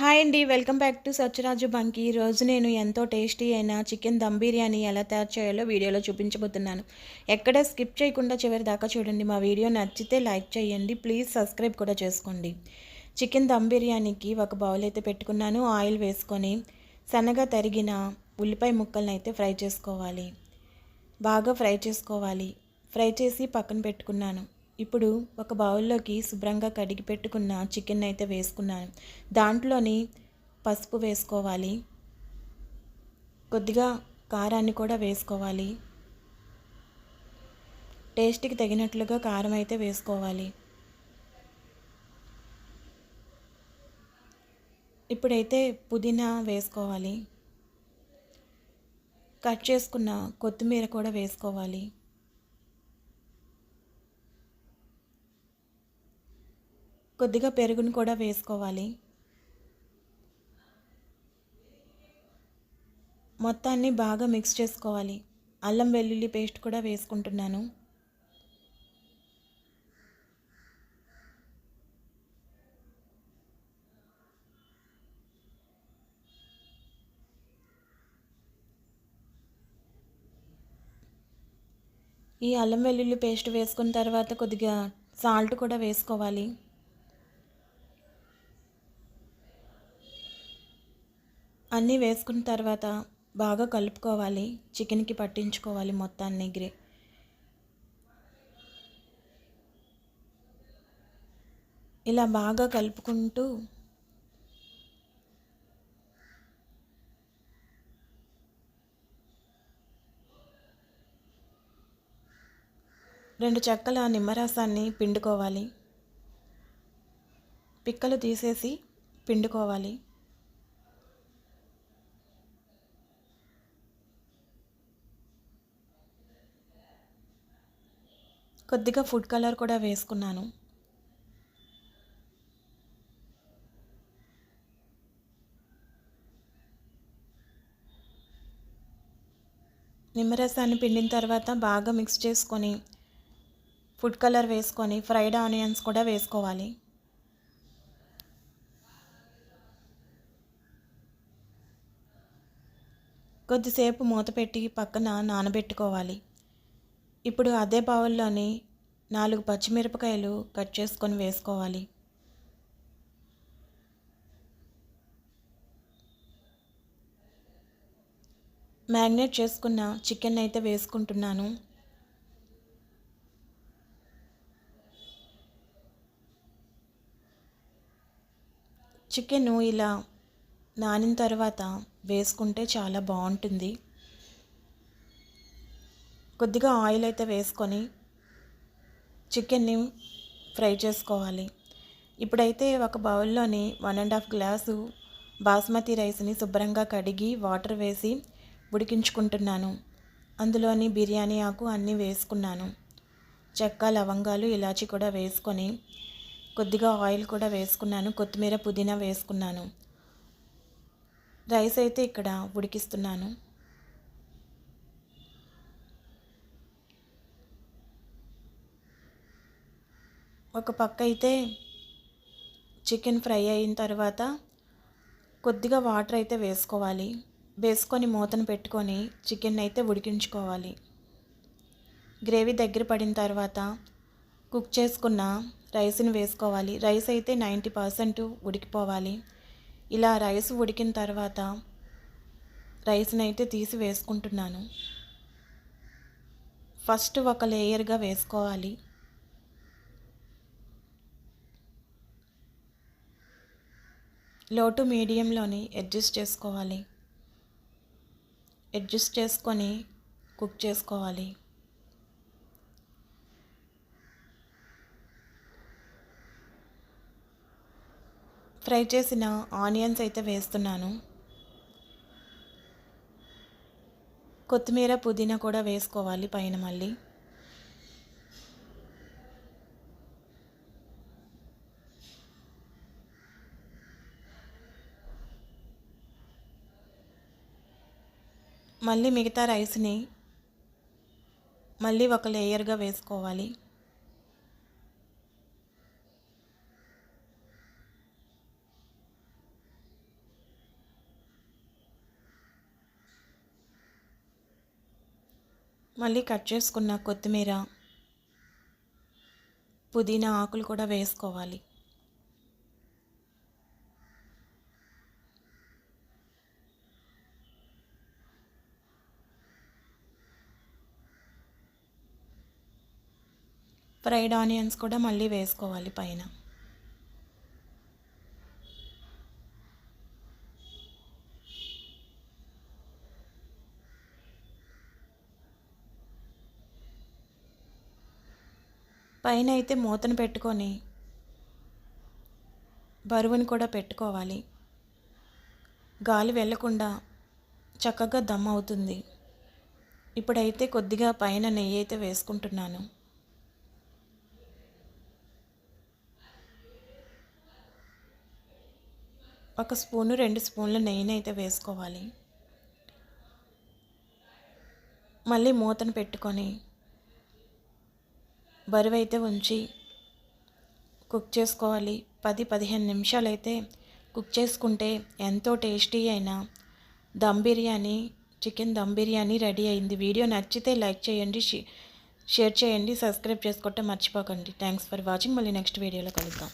Hi అండి welcome back to Satyaraju Banki. ఈరోజు నేను ఎంతో టేస్టీ అయిన చికెన్ దమ్ బిర్యానీ ఎలా తయారు చేయాలో వీడియోలో చూపించబోతున్నాను. ఎక్కడ స్కిప్ చేయకుండా చివరి దాకా చూడండి. మా వీడియో నచ్చితే లైక్ చేయండి ప్లీజ్ సబ్స్క్రైబ్ కూడా చేసుకోండి. చికెన్ దమ్ బిర్యానీకి ఒక బౌల్ అయితే పెట్టుకున్నాను ఆయిల్ వేసుకొని సన్నగా తరిగిన ఉల్లిపాయ ముక్కలను అయితే ఫ్రై చేసుకోవాలి. బాగా ఫ్రై చేసుకోవాలి. ఫ్రై చేసి పక్కన పెట్టుకున్నాను. ఇప్పుడు ఒక బౌల్లోకి శుభ్రంగా కడిగి పెట్టుకున్న చికెన్ అయితే వేసుకున్నాను. దాంట్లోని పసుపు వేసుకోవాలి. కొద్దిగా కారాన్ని కూడా వేసుకోవాలి. టేస్ట్కి తగినట్లుగా కారం అయితే వేసుకోవాలి. ఇప్పుడైతే పుదీనా వేసుకోవాలి. కట్ చేసుకున్న కొత్తిమీర కూడా వేసుకోవాలి. కొద్దిగా పెరుగును కూడా వేసుకోవాలి. మొత్తాన్ని బాగా మిక్స్ చేసుకోవాలి. అల్లం వెల్లుల్లి పేస్ట్ కూడా వేసుకుంటున్నాను. ఈ అల్లం వెల్లుల్లి పేస్ట్ వేసుకున్న తర్వాత కొద్దిగా సాల్ట్ కూడా వేసుకోవాలి. అన్నీ వేసుకున్న తర్వాత బాగా కలుపుకోవాలి. చికెన్కి పట్టించుకోవాలి మొత్తాన్ని గ్రే ఇలా బాగా కలుపుకుంటూ రెండు చెక్కల నిమ్మరసాన్ని పిండుకోవాలి. పిక్కలు తీసేసి పిండుకోవాలి. కొద్దిగా ఫుడ్ కలర్ కూడా వేసుకున్నాను. నిమ్మరసాన్ని పిండిన తర్వాత బాగా మిక్స్ చేసుకొని ఫుడ్ కలర్ వేసుకొని ఫ్రైడ్ ఆనియన్స్ కూడా వేసుకోవాలి. కొద్దిసేపు మూత పెట్టి పక్కన నానబెట్టుకోవాలి. ఇప్పుడు అదే బౌల్లోని నాలుగు పచ్చిమిరపకాయలు కట్ చేసుకొని వేసుకోవాలి. మ్యాగ్నేట్ చేసుకున్న చికెన్ అయితే వేసుకుంటున్నాను. చికెన్ ఇలా నానిన తర్వాత వేసుకుంటే చాలా బాగుంటుంది. కొద్దిగా ఆయిల్ అయితే వేసుకొని చికెన్ని ఫ్రై చేసుకోవాలి. ఇప్పుడైతే ఒక బౌల్లోని one and half glass basmati రైస్ని శుభ్రంగా కడిగి వాటర్ వేసి ఉడికించుకుంటున్నాను. అందులోని బిర్యానీ ఆకు అన్నీ వేసుకున్నాను. చెక్క లవంగాలు ఇలాచి కూడా వేసుకొని కొద్దిగా ఆయిల్ కూడా వేసుకున్నాను. కొత్తిమీర పుదీనా వేసుకున్నాను. రైస్ అయితే ఇక్కడ ఉడికిస్తున్నాను. ఒక పక్క అయితే చికెన్ ఫ్రై అయిన తర్వాత కొద్దిగా వాటర్ అయితే వేసుకోవాలి. వేసుకొని మూతను పెట్టుకొని చికెన్ అయితే ఉడికించుకోవాలి. గ్రేవీ దగ్గర పడిన తర్వాత కుక్ చేసుకున్న రైస్ని వేసుకోవాలి. రైస్ అయితే నైంటీ పర్సెంట్ ఉడికిపోవాలి. ఇలా రైస్ ఉడికిన తర్వాత రైస్ని అయితే తీసి వేసుకుంటున్నాను. ఫస్ట్ ఒక లేయర్గా వేసుకోవాలి. లో టు మీడియంలోని అడ్జస్ట్ చేసుకోవాలి. అడ్జస్ట్ చేసుకొని కుక్ చేసుకోవాలి. ఫ్రై చేసిన ఆనియన్స్ అయితే వేస్తున్నాను. కొత్తిమీర పుదీనా కూడా వేసుకోవాలి పైన మళ్ళీ. మళ్ళీ మిగతా రైస్ని మళ్ళీ ఒక లేయర్గా వేసుకోవాలి. మళ్ళీ కట్ చేసుకున్న కొత్తిమీర పుదీనా ఆకులు కూడా వేసుకోవాలి. ఫ్రైడ్ ఆనియన్స్ కూడా మళ్ళీ వేసుకోవాలి పైన. పైన అయితే మూతను పెట్టుకొని బరువుని కూడా పెట్టుకోవాలి. గాలి వెళ్ళకుండా చక్కగా దమ్ అవుతుంది. ఇప్పుడైతే కొద్దిగా పైన నెయ్యి అయితే వేసుకుంటున్నాను. ఒక స్పూను రెండు స్పూన్ల నెయ్యిని అయితే వేసుకోవాలి. మళ్ళీ మూతను పెట్టుకొని బరువు అయితే ఉంచి కుక్ చేసుకోవాలి. పది పదిహేను నిమిషాలు అయితే కుక్ చేసుకుంటే ఎంతో టేస్టీ అయిన దమ్ బిర్యానీ చికెన్ దమ్ బిర్యానీ రెడీ అయింది. వీడియో నచ్చితే లైక్ చేయండి షేర్ చేయండి సబ్స్క్రైబ్ చేసుకోవటం మర్చిపోకండి. Thanks for watching. మళ్ళీ నెక్స్ట్ వీడియోలో కలుద్దాం.